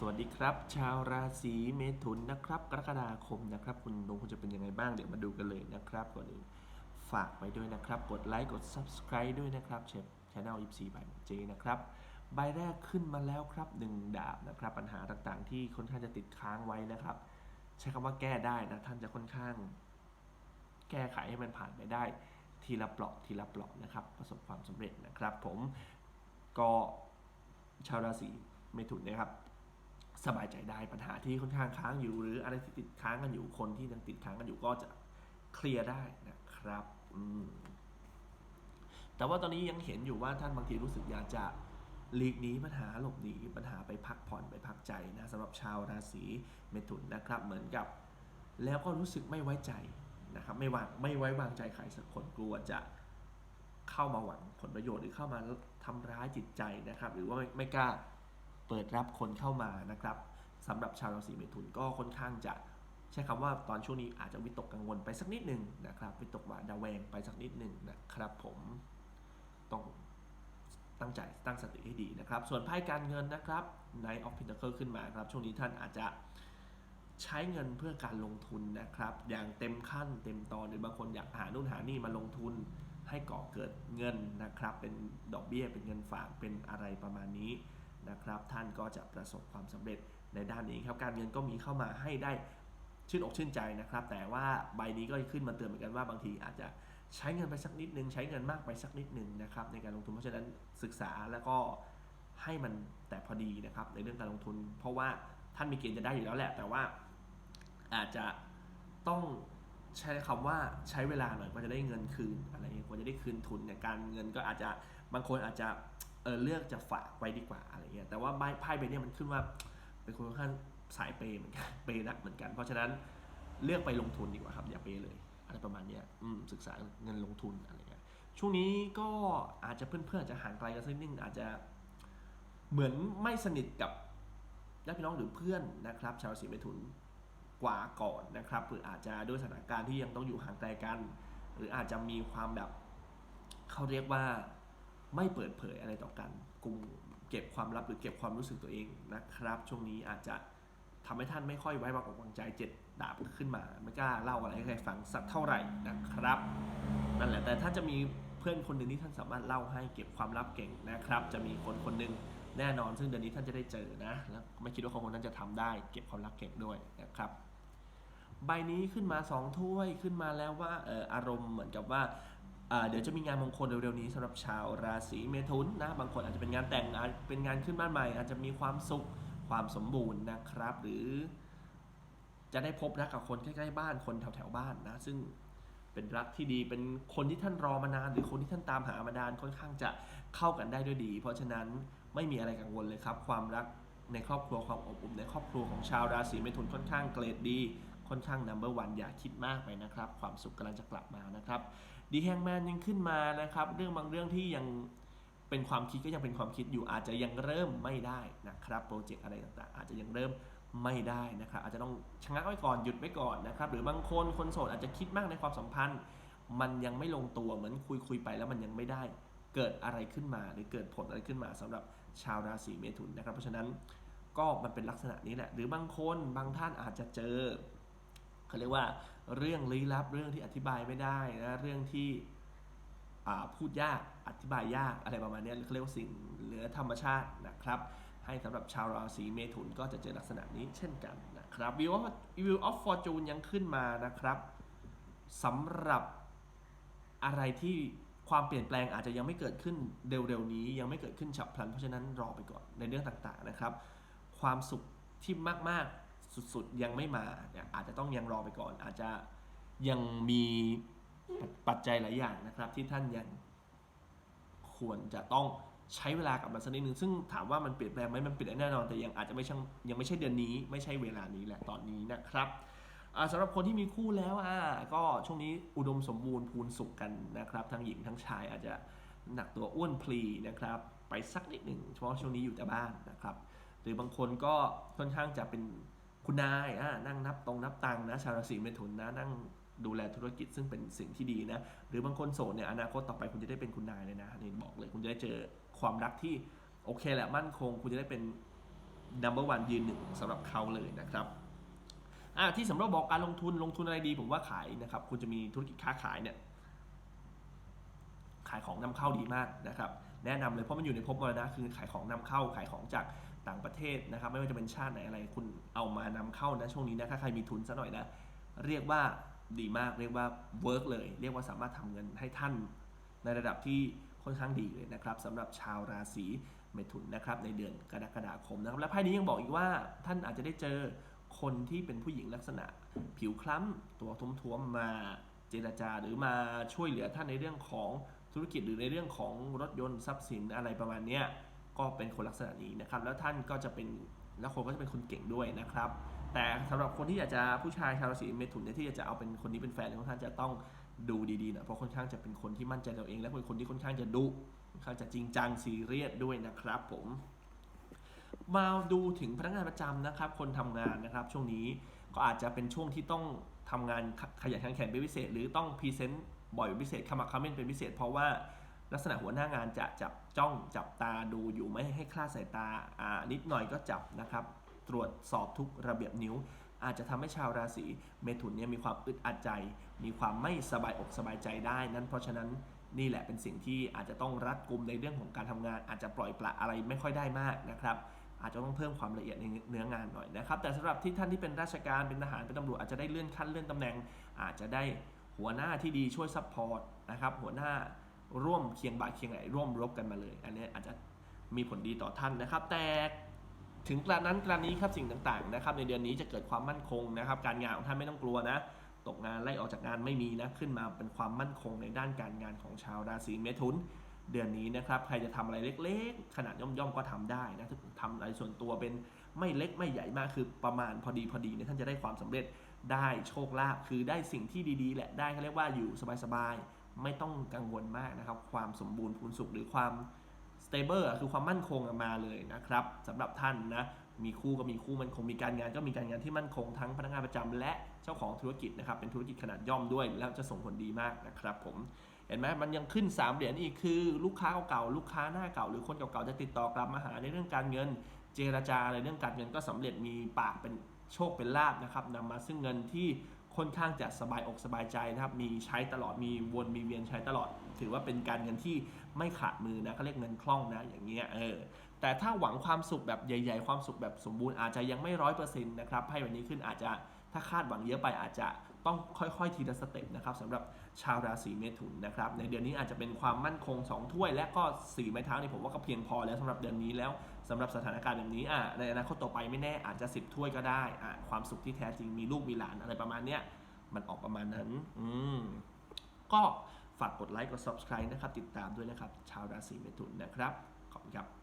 สวัสดีครับ ชาวราศีเมถุนนะครับกรกฎาคมนะครับ คุณดวงคุณจะเป็นยังไงบ้างเดี๋ยวมาดูกันเลยนะครับก่อนอื่นฝากไปด้วยนะครับ กดไลค์กด Subscribe ด้วยนะครับเชฟช anel 24 by เจนะครับใบแรกขึ้นมาแล้วครับหนึ่งดาบนะครับ ปัญหาต่างๆ ที่ค่อนข้างจะติดค้างไว้นะครับ ใช้คำว่าแก้ได้นะท่านจะค่อนข้าง แก้ไขให้มันผ่านไปได้ ทีละเปลาะทีละเปลาะนะครับ ประสบความสำเร็จนะครับ ผมก็ชาวราศีเมถุนนะครับ สบายใจได้ปัญหาที่ค่อนข้างค้างอยู่ หรืออะไรที่ติดค้างกันอยู่คนที่ยังติดค้างกันอยู่ก็จะเคลียร์ได้นะครับอืแต่ว่าตอนนี้ยังเห็นอยู่ว่าท่านบางทีรู้สึกอยากจะหลีกหนีปัญหาหลบหนีปัญหาไปพักผ่อนไปพักใจนะสำหรับชาวราศีเมถุนนะครับ เหมือนกับ แล้วก็รู้สึกไม่ไว้ใจนะครับ ไม่วางไม่ไว้วางใจใครสักคนกลัวจะเข้ามาหวังผลประโยชน์หรือเข้ามาทำร้ายจิตใจนะครับ หรือว่าไม่ไม่กล้า เปิดรับคนเข้ามานะครับสำหรับชาวราศีเมถุนก็ค่อนข้างจะใช้คำว่าตอนช่วงนี้อาจจะวิตกกังวลไปสักนิดหนึ่งนะครับ วิตกหวาดระแวงไปสักนิดหนึ่งนะครับผมต้องตั้งใจตั้งสติให้ดีนะครับ ส่วนไพ่การเงินนะครับในออฟพินเคิลขึ้นมาครับ ช่วงนี้ท่านอาจจะใช้เงินเพื่อการลงทุนนะครับ อย่างเต็มขั้นเต็มตอนหรือบางคนอยากหานู่นหานี่มาลงทุนให้ก่อเกิดเงินนะครับ เป็นดอกเบี้ยเป็นเงินฝากเป็นอะไรประมาณนี้ นะครับ ท่านก็จะประสบความสำเร็จในด้านนี้ครับ การเงินก็มีเข้ามาให้ได้ชื่นอกชื่นใจนะครับ แต่ว่าใบนี้ก็ขึ้นมาเตือนเหมือนกันว่าบางทีอาจจะใช้เงินไปสักนิดนึง ใช้เงินมากไปสักนิดนึงนะครับในการลงทุนเพราะฉะนั้นศึกษาแล้วก็ให้มันแต่พอดีนะครับในเรื่องการลงทุน เพราะว่าท่านมีเกณฑ์จะได้อยู่แล้วแหละ แต่ว่าอาจจะต้องใช้คำว่าใช้เวลาหน่อยกว่าจะได้เงินคืนอะไรเงี้ยกว่าจะได้คืนทุนเนี่ยการเงินก็อาจจะบางคนอาจจะ ออเลือกจะฝากไว้ดีกว่าอะไรเงี้ยแต่ว่าไพ่ใบนี้มันขึ้นว่าเป็นคนค่อนข้างสายเปย์เหมือนกันเปย์นักเหมือนกัน เพราะฉะนั้นเลือกไปลงทุนดีกว่าครับ อย่าเปย์เลยอะไรประมาณเนี้ยอืมศึกษาเงินลงทุนอะไรเงี้ยช่วงนี้ก็อาจจะเพื่อนๆอาจจะห่างไกลกันสักนิดนึงอาจจะเหมือนไม่สนิทกับญาติพี่น้องหรือเพื่อนนะครับ ชาวราศีเมถุนกว่าก่อนนะครับหรืออาจจะด้วยสถานการณ์ที่ยังต้องอยู่ห่างไกลกัน หรืออาจจะมีความแบบเขาเรียกว่า ไม่เปิดเผยอะไรต่อกันกุมเก็บความลับหรือเก็บความรู้สึกตัวเองนะครับ ช่วงนี้อาจจะทำให้ท่านไม่ค่อยไว้วางอกวางใจเจ็ดดาบขึ้นมา ไม่กล้าเล่าอะไรให้ใครฟังสักเท่าไหร่นะครับ นั่นแหละแต่ถ้าจะมีเพื่อนคนหนึ่งที่ท่านสามารถเล่าให้เก็บความลับเก่งนะครับ จะมีคนคนหนึ่งแน่นอน ซึ่งเดือนนี้ท่านจะได้เจอนะแล้วไม่คิดว่าคนคนนั้นจะทำได้ เก็บความลับเก่งด้วยนะครับใบนี้ขึ้นมาสองถ้วยขึ้นมาแล้วว่าอออารมณ์เหมือนกับว่า เดี๋ยวจะมีงานมงคลเร็วๆนี้สำหรับชาวราศีเมถุนนะบางคนอาจจะเป็นงานแต่งอาจเป็นงานขึ้นบ้านใหม่ อาจจะมีความสุขความสมบูรณ์นะครับ หรือจะได้พบรักกับคนใกล้ๆบ้านคนแถวๆบ้านนะ ซึ่งเป็นรักที่ดีเป็นคนที่ท่านรอมานาน หรือคนที่ท่านตามหามานานค่อนข้างจะเข้ากันได้ด้วยดี เพราะฉะนั้นไม่มีอะไรกังวลเลยครับ ความรักในครอบครัวความอบอุ่นในครอบครัวของชาวราศีเมถุนค่อนข้างเกรดดี ค่อนข้างนัมเบอร์วันอย่าคิดมากไปนะครับ ความสุขกำลังจะกลับมานะครับดีแฮงแมนยังขึ้นมานะครับ เรื่องบางเรื่องที่ยังเป็นความคิดก็ยังเป็นความคิดอยู่อาจจะยังเริ่มไม่ได้นะครับโปรเจกต์อะไรต่างๆ อาจจะยังเริ่มไม่ได้นะครับ อาจจะต้องชะงักไว้ก่อนหยุดไว้ก่อนนะครับ หรือบางคนคนโสดอาจจะคิดมากในความสัมพันธ์ มันยังไม่ลงตัวเหมือนคุยคุยไปแล้วมันยังไม่ได้เกิดอะไรขึ้นมา หรือเกิดผลอะไรขึ้นมาสำหรับชาวราศีเมถุนนะครับ เพราะฉะนั้นก็มันเป็นลักษณะนี้แหละ หรือบางคนบางท่านอาจจะเจอ เขาเรียกว่าเรื่องลี้ลับเรื่องที่อธิบายไม่ได้นะเรื่องที่พูดยากอธิบายยากอะไรประมาณนี้เขาเรียกว่าสิ่งเหนือธรรมชาตินะครับให้สำหรับชาวราศีเมถุนก็จะเจอลักษณะนี้เช่นกันนะครับ View of View of Fortune ยังขึ้นมานะครับสำหรับอะไรที่ความเปลี่ยนแปลงอาจจะยังไม่เกิดขึ้นเร็วๆนี้ ยังไม่เกิดขึ้นฉับพลัน เพราะฉะนั้นรอไปก่อนในเรื่องต่างๆนะครับ ความสุขที่มากๆ สุดๆ ยังไม่มาเนี่ยอาจจะต้องยังรอไปก่อน อาจจะยังมีปัจจัยหลายอย่างนะครับ ที่ท่านยังควรจะต้องใช้เวลากับมันสักนิดนึง ซึ่งถามว่ามันเปลี่ยนแปลงไหมมันเปลี่ยนแน่นอน แต่ยังอาจจะไม่ช่างยังไม่ใช่เดือนนี้ ไม่ใช่เวลานี้แหละตอนนี้นะครับอ่าสำหรับคนที่มีคู่แล้วอะก็ช่วงนี้อุดมสมบูรณ์พูนสุขกันนะครับ ทั้งหญิงทั้งชายอาจจะหนักตัวอ้วนพลีนะครับ ไปสักนิดหนึ่งเฉพาะช่วงนี้อยู่แต่บ้านนะครับ หรือบางคนก็ค่อนข้างจะเป็น คุณนายอะนั่งนับตรงนับตังนะชาวราศีเมถุนนะนั่งดูแลธุรกิจซึ่งเป็นสิ่งที่ดีนะหรือบางคนโสดเนี่ยอนาคตต่อไปคุณจะได้เป็นคุณนายเลยนะนี่บอกเลยคุณจะได้เจอความรักที่โอเคแหละมั่นคง คุณจะได้เป็น number one ยืนหนึ่งสำหรับเขาเลยนะครับอะที่สำหรับบอกการลงทุนลงทุนอะไรดี ผมว่าขายนะครับคุณจะมีธุรกิจค้าขายเนี่ยขายของนำเข้าดีมากนะครับ แนะนำเลยเพราะมันอยู่ในภพมรณะคือขายของนำเข้าขายของจากต่างประเทศนะครับ ไม่ว่าจะเป็นชาติไหนอะไรคุณเอามานำเข้านะช่วงนี้นะถ้าใครมีทุนซะหน่อยนะเรียกว่าดีมากเรียกว่าเวิร์กเลย เรียกว่าสามารถทำเงินให้ท่านในระดับที่ค่อนข้างดีเลยนะครับสำหรับชาวราศีเมถุนนะครับในเดือนกรกฎาคมนะครับและไพ่นี้ยังบอกอีกว่าท่านอาจจะได้เจอคนที่เป็นผู้หญิงลักษณะ ผิวคล้ำตัวท้วมๆมาเจรจาหรือมาช่วยเหลือท่านในเรื่องของ ธุรกิจหรือในเรื่องของรถยนต์ทรัพย์สินอะไรประมาณนี้ก็เป็นคนลักษณะนี้นะครับ แล้วท่านก็จะเป็นแล้วคนก็จะเป็นคนเก่งด้วยนะครับ แต่สำหรับคนที่อยากจะผู้ชายชาวราศีเมถุนเนี่ยที่อยากจะเอาเป็นคนนี้เป็นแฟนเนี่ยค่อนจะต้องดูดีๆนะเพราะค่อนข้างจะเป็นคนที่มั่นใจตัวเอง และเป็นคนที่ค่อนข้างจะดุค่อนข้างจะจริงจังซีเรียสด้วยนะครับผมมาดูถึงพนักงานประจำนะครับ คนทำงานนะครับ ช่วงนี้ก็อาจจะเป็นช่วงที่ต้องทำงานขขยันขันแข็งเป็นพิเศษ หรือต้องพรีเซนต์ บ่อยเป็นพิเศษขมักเขม้นเป็นพิเศษ เพราะว่าลักษณะหัวหน้างานจะจับจ้องจับตาดูอยู่ไม่ให้คลาดสายตาอ่านิดหน่อยก็จับนะครับ ตรวจสอบทุกระเบียบนิ้ว อาจจะทำให้ชาวราศีเมถุนเนี่ยมีความอึดอัดใจ มีความไม่สบายอกสบายใจได้นั้น เพราะฉะนั้นนี่แหละเป็นสิ่งที่อาจจะต้องรัดกุมในเรื่องของการทำงาน อาจจะปล่อยปละอะไรไม่ค่อยได้มากนะครับอาจจะต้องเพิ่มความละเอียดในเนื้องานหน่อยนะครับ แต่สำหรับที่ท่านที่เป็นราชการเป็นทหารเป็นตำรวจอาจจะได้เลื่อนขั้นเลื่อนตำแหน่ง อาจจะได้ หัวหน้าที่ดีช่วยซัพพอร์ตนะครับหัวหน้าร่วมเคียงบ่าเคียงไหลร่วมรบกันมาเลย อันนี้อาจจะมีผลดีต่อท่านนะครับ แต่ถึงกระนั้นกระนี้ครับสิ่งต่างๆนะครับ ในเดือนนี้จะเกิดความมั่นคงนะครับ การงานของท่านไม่ต้องกลัวนะ ตกงานไล่ออกจากงานไม่มีนะขึ้นมาเป็นความมั่นคงในด้านการงานของชาวราศีเมถุน เดือนนี้นะครับใครจะทำอะไรเล็กๆ ขนาดย่อมๆก็ทำได้นะถ้าทำอะไรส่วนตัวเป็นไม่เล็กไม่ใหญ่มากคือประมาณพอดีพอดีเนี่ยท่านจะได้ความสำเร็จ ได้โชคลาภคือได้สิ่งที่ดีๆ แหละได้เขาเรียกว่าอยู่สบายๆ ไม่ต้องกังวลมากนะครับ ความสมบูรณ์พูนสุขหรือความ stable อะคือความมั่นคงมาเลยนะครับสำหรับท่านนะมีคู่ก็มีคู่มันคงมีการงานก็มีการงานที่มั่นคงทั้งพนักงานประจำและเจ้าของธุรกิจนะครับเป็นธุรกิจขนาดย่อมด้วย แล้วจะส่งผลดีมากนะครับผมเห็นไหมมันยังขึ้น 3 เหรียญอีกคือ ลูกค้าเก่าๆลูกค้าหน้าเก่า หรือคนเก่าๆจะติดต่อกลับมาหาในเรื่องการเงิน เจรจาในเรื่องการเงินก็สำเร็จมีปากเป็น โชคเป็นลาบนะครับนำมาซึ่งเงินที่ค่อนข้างจะสบายอกสบายใจนะครับ มีใช้ตลอด มีวนมีเวียนใช้ตลอด ถือว่าเป็นการเงินที่ไม่ขาดมือนะเขาเรียกเงินคล่องนะอย่างเงี้ย เออ แต่ถ้าหวังความสุขแบบใหญ่ ๆ ความสุขแบบสมบูรณ์อาจจะยังไม่ร้อยเปอร์เซ็นต์นะครับให้วันนี้ขึ้นอาจจะ ถ้าคาดหวังเยอะไปอาจจะต้องค่อยๆ ทีละสเต็ปนะครับสำหรับชาวราศีเมถุนนะครับในเดือนนี้อาจจะเป็นความมั่นคง 2 ถ้วย และก็4ไม้เท้านี่ผมว่าก็เพียงพอแล้วสำหรับเดือนนี้แล้วสำหรับสถานการณ์แบบนี้อะในอนาคตต่อไปไม่แน่อาจจะ 10 ถ้วยก็ได้อะความสุขที่แท้จริงมีลูกมีหลานอะไรประมาณเนี้ยมันออกประมาณนั้นอืมก็ฝากกดไลค์กด subscribe นะครับ ติดตามด้วยนะครับ ชาวราศีเมถุนนะครับ ขอบคุณครับ